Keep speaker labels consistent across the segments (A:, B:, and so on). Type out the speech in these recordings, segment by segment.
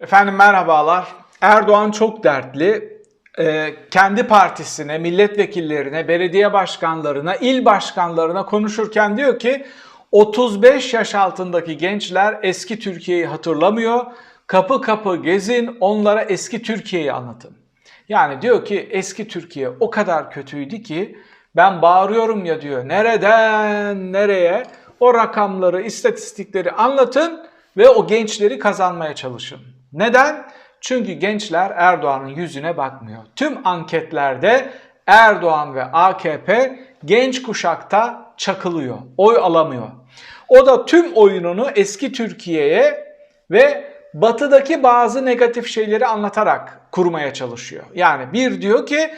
A: Efendim merhabalar. Erdoğan çok dertli. Ee, kendi partisine, milletvekillerine, belediye başkanlarına, il başkanlarına konuşurken diyor ki 35 yaş altındaki gençler eski Türkiye'yi hatırlamıyor. Kapı kapı gezin, onlara eski Türkiye'yi anlatın. Yani diyor ki eski Türkiye o kadar kötüydü ki ben bağırıyorum ya diyor. Nereden nereye? O rakamları, istatistikleri anlatın ve o gençleri kazanmaya çalışın. Neden? Çünkü gençler Erdoğan'ın yüzüne bakmıyor. Tüm anketlerde Erdoğan ve AKP genç kuşakta çakılıyor. Oy alamıyor. O da tüm oyununu eski Türkiye'ye ve batıdaki bazı negatif şeyleri anlatarak kurmaya çalışıyor. Yani bir diyor ki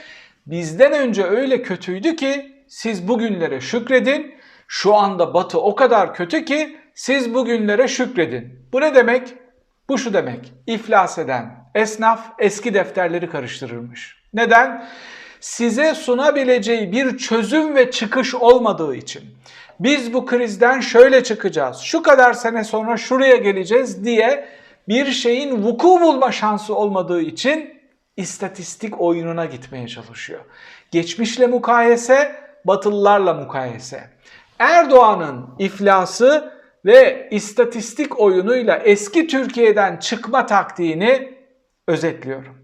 A: bizden önce öyle kötüydü ki siz bugünlere şükredin. Şu anda batı o kadar kötü ki siz bugünlere şükredin. Bu ne demek? Bu şu demek. İflas eden esnaf eski defterleri karıştırırmış. Neden? Size sunabileceği bir çözüm ve çıkış olmadığı için. Biz bu krizden şöyle çıkacağız. Şu kadar sene sonra şuraya geleceğiz diye bir şeyin vuku bulma şansı olmadığı için istatistik oyununa gitmeye çalışıyor. Geçmişle mukayese, batılılarla mukayese. Erdoğan'ın iflası ve istatistik oyunuyla eski Türkiye'den çıkma taktiğini özetliyorum.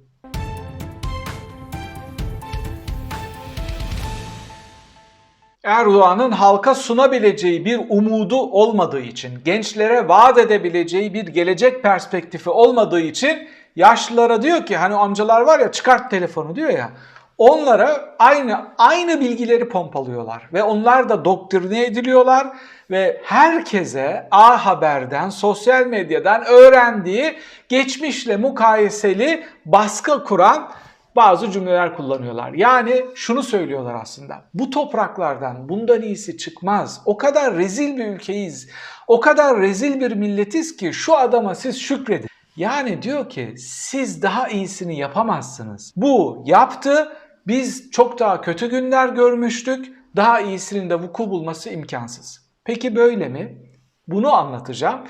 A: Erdoğan'ın halka sunabileceği bir umudu olmadığı için, gençlere vaat edebileceği bir gelecek perspektifi olmadığı için yaşlılara diyor ki hani amcalar var ya çıkart telefonu diyor ya. Onlara aynı aynı bilgileri pompalıyorlar ve onlar da doktrine ediliyorlar ve herkese A Haber'den, sosyal medyadan öğrendiği geçmişle mukayeseli baskı kuran bazı cümleler kullanıyorlar. Yani şunu söylüyorlar aslında. Bu topraklardan bundan iyisi çıkmaz. O kadar rezil bir ülkeyiz. O kadar rezil bir milletiz ki şu adama siz şükredin. Yani diyor ki siz daha iyisini yapamazsınız. Bu yaptı. Biz çok daha kötü günler görmüştük. Daha iyisinin de vuku bulması imkansız. Peki böyle mi? Bunu anlatacağım.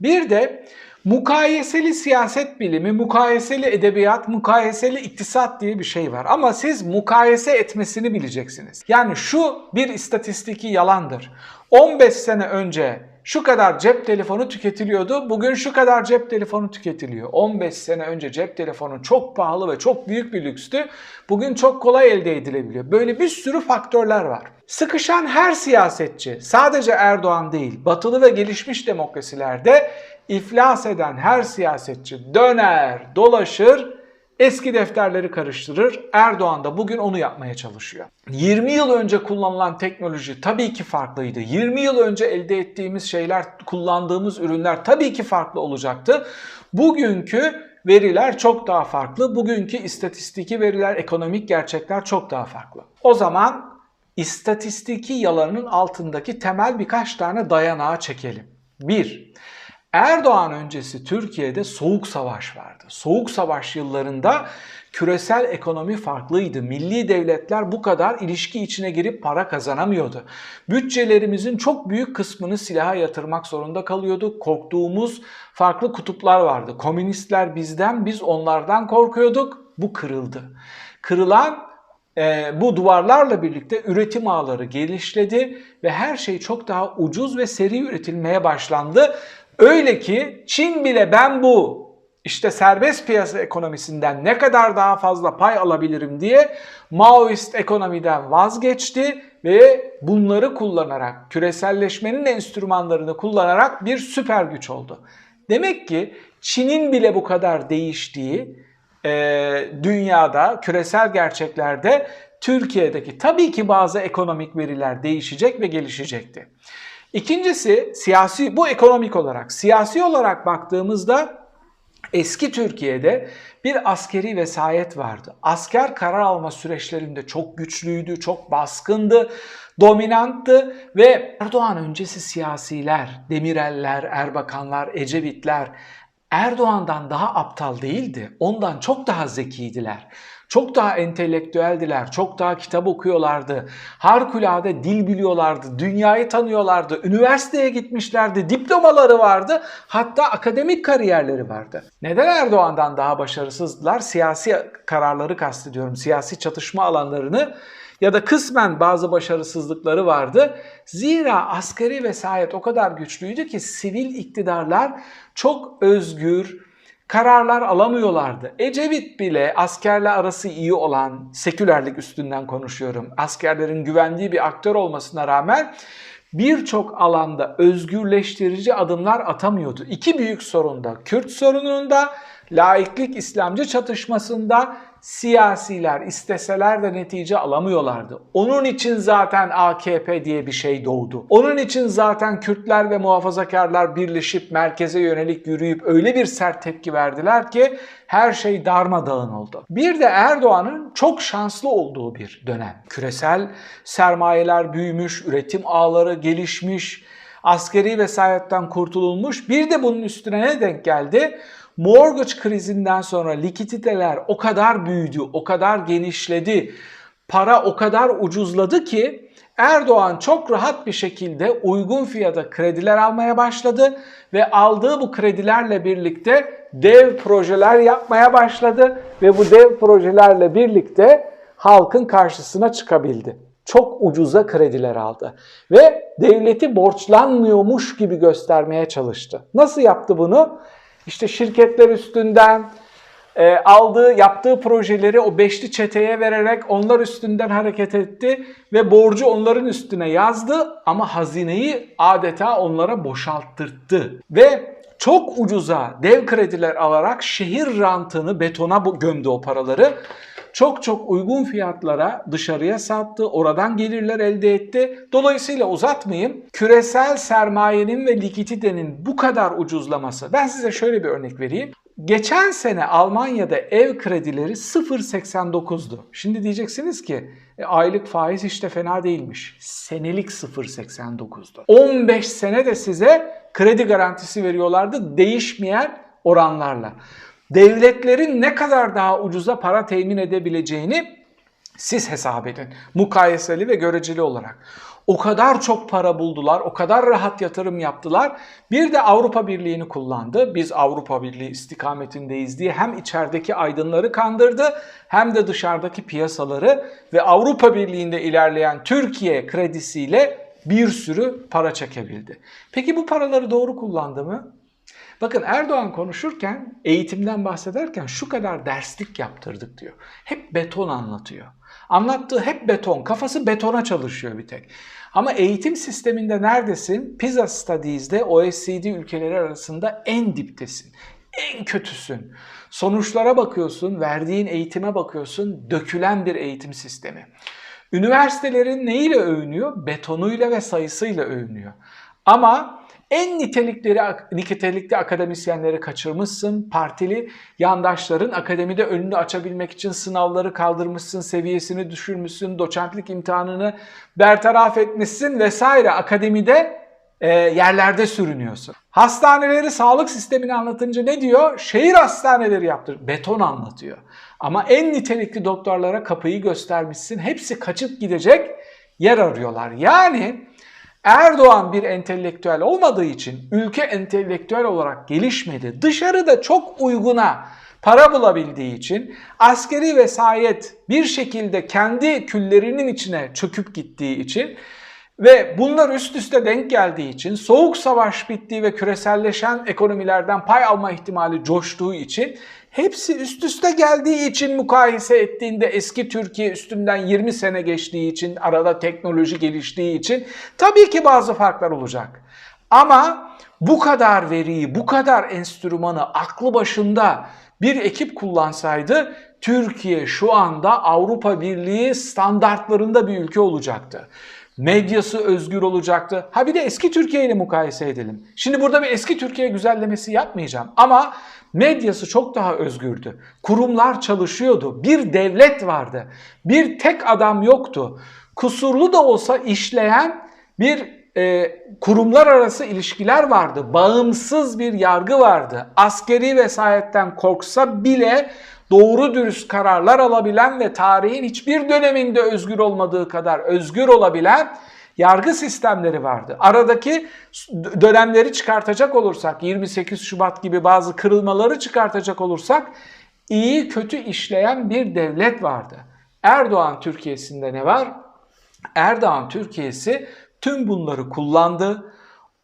A: Bir de mukayeseli siyaset bilimi, mukayeseli edebiyat, mukayeseli iktisat diye bir şey var. Ama siz mukayese etmesini bileceksiniz. Yani şu bir istatistiki yalandır. 15 sene önce şu kadar cep telefonu tüketiliyordu. Bugün şu kadar cep telefonu tüketiliyor. 15 sene önce cep telefonu çok pahalı ve çok büyük bir lükstü. Bugün çok kolay elde edilebiliyor. Böyle bir sürü faktörler var. Sıkışan her siyasetçi, sadece Erdoğan değil, batılı ve gelişmiş demokrasilerde iflas eden her siyasetçi döner, dolaşır, eski defterleri karıştırır. Erdoğan da bugün onu yapmaya çalışıyor. 20 yıl önce kullanılan teknoloji tabii ki farklıydı. 20 yıl önce elde ettiğimiz şeyler, kullandığımız ürünler tabii ki farklı olacaktı. Bugünkü veriler çok daha farklı. Bugünkü istatistiki veriler, ekonomik gerçekler çok daha farklı. O zaman istatistiki yalanın altındaki temel birkaç tane dayanağı çekelim. 1. Erdoğan öncesi Türkiye'de soğuk savaş vardı. Soğuk savaş yıllarında küresel ekonomi farklıydı. Milli devletler bu kadar ilişki içine girip para kazanamıyordu. Bütçelerimizin çok büyük kısmını silaha yatırmak zorunda kalıyorduk. Korktuğumuz farklı kutuplar vardı. Komünistler bizden, biz onlardan korkuyorduk. Bu kırıldı. Kırılan e, bu duvarlarla birlikte üretim ağları gelişledi ve her şey çok daha ucuz ve seri üretilmeye başlandı. Öyle ki Çin bile ben bu işte serbest piyasa ekonomisinden ne kadar daha fazla pay alabilirim diye Maoist ekonomiden vazgeçti ve bunları kullanarak, küreselleşmenin enstrümanlarını kullanarak bir süper güç oldu. Demek ki Çin'in bile bu kadar değiştiği e, dünyada, küresel gerçeklerde Türkiye'deki tabii ki bazı ekonomik veriler değişecek ve gelişecekti. İkincisi siyasi bu ekonomik olarak. Siyasi olarak baktığımızda eski Türkiye'de bir askeri vesayet vardı. Asker karar alma süreçlerinde çok güçlüydü, çok baskındı, dominanttı ve Erdoğan öncesi siyasiler, Demireller, Erbakanlar, Ecevitler, Erdoğan'dan daha aptal değildi. Ondan çok daha zekiydiler. Çok daha entelektüeldiler, çok daha kitap okuyorlardı. Harikulade dil biliyorlardı, dünyayı tanıyorlardı, üniversiteye gitmişlerdi, diplomaları vardı, hatta akademik kariyerleri vardı. Neden Erdoğan'dan daha başarısızdılar? Siyasi kararları kastediyorum, siyasi çatışma alanlarını ya da kısmen bazı başarısızlıkları vardı. Zira askeri vesayet o kadar güçlüydü ki sivil iktidarlar çok özgür, kararlar alamıyorlardı. Ecevit bile askerle arası iyi olan, sekülerlik üstünden konuşuyorum, askerlerin güvendiği bir aktör olmasına rağmen birçok alanda özgürleştirici adımlar atamıyordu. İki büyük sorunda, Kürt sorununda, laiklik İslamcı çatışmasında siyasiler isteseler de netice alamıyorlardı. Onun için zaten AKP diye bir şey doğdu. Onun için zaten Kürtler ve muhafazakarlar birleşip merkeze yönelik yürüyüp öyle bir sert tepki verdiler ki her şey darmadağın oldu. Bir de Erdoğan'ın çok şanslı olduğu bir dönem. Küresel sermayeler büyümüş, üretim ağları gelişmiş, askeri vesayetten kurtululmuş. Bir de bunun üstüne ne denk geldi? Mortgage krizinden sonra likiditeler o kadar büyüdü, o kadar genişledi, para o kadar ucuzladı ki Erdoğan çok rahat bir şekilde uygun fiyata krediler almaya başladı ve aldığı bu kredilerle birlikte dev projeler yapmaya başladı ve bu dev projelerle birlikte halkın karşısına çıkabildi. Çok ucuza krediler aldı ve devleti borçlanmıyormuş gibi göstermeye çalıştı. Nasıl yaptı bunu? İşte şirketler üstünden e, aldığı, yaptığı projeleri o beşli çeteye vererek onlar üstünden hareket etti ve borcu onların üstüne yazdı ama hazineyi adeta onlara boşalttırdı. Ve çok ucuza dev krediler alarak şehir rantını betona gömdü o paraları. Çok çok uygun fiyatlara dışarıya sattı, oradan gelirler elde etti. Dolayısıyla uzatmayayım. Küresel sermayenin ve likiditenin bu kadar ucuzlaması. Ben size şöyle bir örnek vereyim. Geçen sene Almanya'da ev kredileri 0.89'du. Şimdi diyeceksiniz ki e, aylık faiz hiç de fena değilmiş. Senelik 0.89'du. 15 sene de size kredi garantisi veriyorlardı değişmeyen oranlarla. Devletlerin ne kadar daha ucuza para temin edebileceğini siz hesap edin. Mukayeseli ve göreceli olarak. O kadar çok para buldular, o kadar rahat yatırım yaptılar. Bir de Avrupa Birliği'ni kullandı. Biz Avrupa Birliği istikametindeyiz diye hem içerideki aydınları kandırdı hem de dışarıdaki piyasaları ve Avrupa Birliği'nde ilerleyen Türkiye kredisiyle bir sürü para çekebildi. Peki bu paraları doğru kullandı mı? Bakın Erdoğan konuşurken, eğitimden bahsederken şu kadar derslik yaptırdık diyor. Hep beton anlatıyor. Anlattığı hep beton, kafası betona çalışıyor bir tek. Ama eğitim sisteminde neredesin? PISA Studies'de OECD ülkeleri arasında en diptesin. En kötüsün. Sonuçlara bakıyorsun, verdiğin eğitime bakıyorsun, dökülen bir eğitim sistemi. Üniversitelerin neyle övünüyor? Betonuyla ve sayısıyla övünüyor. Ama en nitelikleri, nitelikli akademisyenleri kaçırmışsın. Partili yandaşların akademide önünü açabilmek için sınavları kaldırmışsın, seviyesini düşürmüşsün, doçentlik imtihanını bertaraf etmişsin vesaire. Akademide e, yerlerde sürünüyorsun. Hastaneleri, sağlık sistemini anlatınca ne diyor? Şehir hastaneleri yaptır. Beton anlatıyor. Ama en nitelikli doktorlara kapıyı göstermişsin. Hepsi kaçıp gidecek yer arıyorlar. Yani Erdoğan bir entelektüel olmadığı için ülke entelektüel olarak gelişmedi. Dışarıda çok uyguna para bulabildiği için askeri vesayet bir şekilde kendi küllerinin içine çöküp gittiği için ve bunlar üst üste denk geldiği için soğuk savaş bittiği ve küreselleşen ekonomilerden pay alma ihtimali coştuğu için hepsi üst üste geldiği için mukayese ettiğinde eski Türkiye üstünden 20 sene geçtiği için arada teknoloji geliştiği için tabii ki bazı farklar olacak. Ama bu kadar veriyi, bu kadar enstrümanı aklı başında bir ekip kullansaydı Türkiye şu anda Avrupa Birliği standartlarında bir ülke olacaktı. Medyası özgür olacaktı. Ha bir de eski Türkiye ile mukayese edelim. Şimdi burada bir eski Türkiye güzellemesi yapmayacağım ama medyası çok daha özgürdü. Kurumlar çalışıyordu. Bir devlet vardı. Bir tek adam yoktu. Kusurlu da olsa işleyen bir e, kurumlar arası ilişkiler vardı. Bağımsız bir yargı vardı. Askeri vesayetten korksa bile doğru dürüst kararlar alabilen ve tarihin hiçbir döneminde özgür olmadığı kadar özgür olabilen yargı sistemleri vardı. Aradaki dönemleri çıkartacak olursak, 28 Şubat gibi bazı kırılmaları çıkartacak olursak iyi kötü işleyen bir devlet vardı. Erdoğan Türkiye'sinde ne var? Erdoğan Türkiye'si tüm bunları kullandı.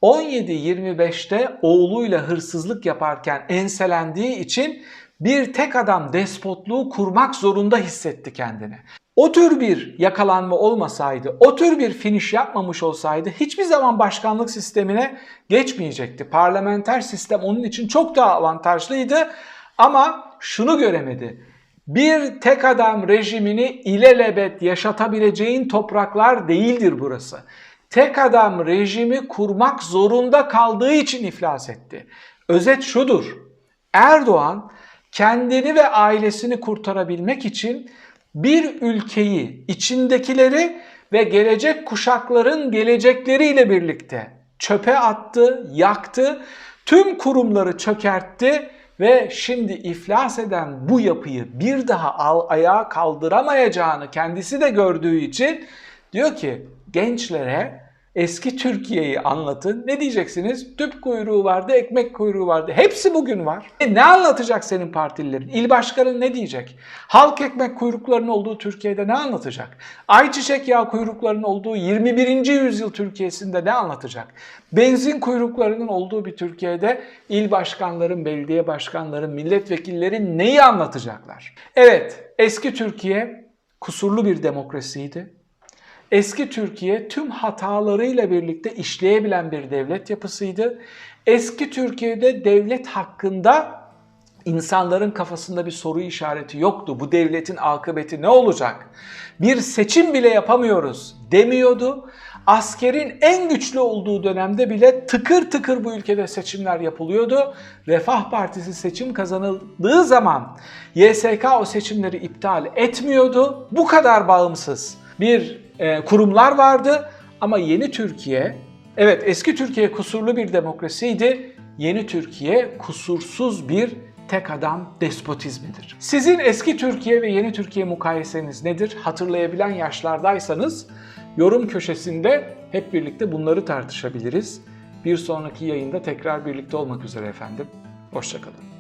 A: 17-25'te oğluyla hırsızlık yaparken enselendiği için bir tek adam despotluğu kurmak zorunda hissetti kendini. O tür bir yakalanma olmasaydı, o tür bir finish yapmamış olsaydı hiçbir zaman başkanlık sistemine geçmeyecekti. Parlamenter sistem onun için çok daha avantajlıydı ama şunu göremedi. Bir tek adam rejimini ilelebet yaşatabileceğin topraklar değildir burası. Tek adam rejimi kurmak zorunda kaldığı için iflas etti. Özet şudur. Erdoğan kendini ve ailesini kurtarabilmek için bir ülkeyi, içindekileri ve gelecek kuşakların gelecekleriyle birlikte çöpe attı, yaktı, tüm kurumları çökertti ve şimdi iflas eden bu yapıyı bir daha al ayağa kaldıramayacağını kendisi de gördüğü için diyor ki gençlere eski Türkiye'yi anlatın. Ne diyeceksiniz? Tüp kuyruğu vardı, ekmek kuyruğu vardı. Hepsi bugün var. E ne anlatacak senin partililerin? İl başkanı ne diyecek? Halk ekmek kuyruklarının olduğu Türkiye'de ne anlatacak? Ayçiçek yağı kuyruklarının olduğu 21. yüzyıl Türkiye'sinde ne anlatacak? Benzin kuyruklarının olduğu bir Türkiye'de il başkanların, belediye başkanların, milletvekillerin neyi anlatacaklar? Evet, eski Türkiye kusurlu bir demokrasiydi. Eski Türkiye tüm hatalarıyla birlikte işleyebilen bir devlet yapısıydı. Eski Türkiye'de devlet hakkında insanların kafasında bir soru işareti yoktu. Bu devletin akıbeti ne olacak? Bir seçim bile yapamıyoruz demiyordu. Askerin en güçlü olduğu dönemde bile tıkır tıkır bu ülkede seçimler yapılıyordu. Refah Partisi seçim kazanıldığı zaman YSK o seçimleri iptal etmiyordu. Bu kadar bağımsız bir e, kurumlar vardı ama yeni Türkiye, evet eski Türkiye kusurlu bir demokrasiydi, yeni Türkiye kusursuz bir tek adam despotizmidir. Sizin eski Türkiye ve yeni Türkiye mukayeseniz nedir? Hatırlayabilen yaşlardaysanız yorum köşesinde hep birlikte bunları tartışabiliriz. Bir sonraki yayında tekrar birlikte olmak üzere efendim. Hoşçakalın.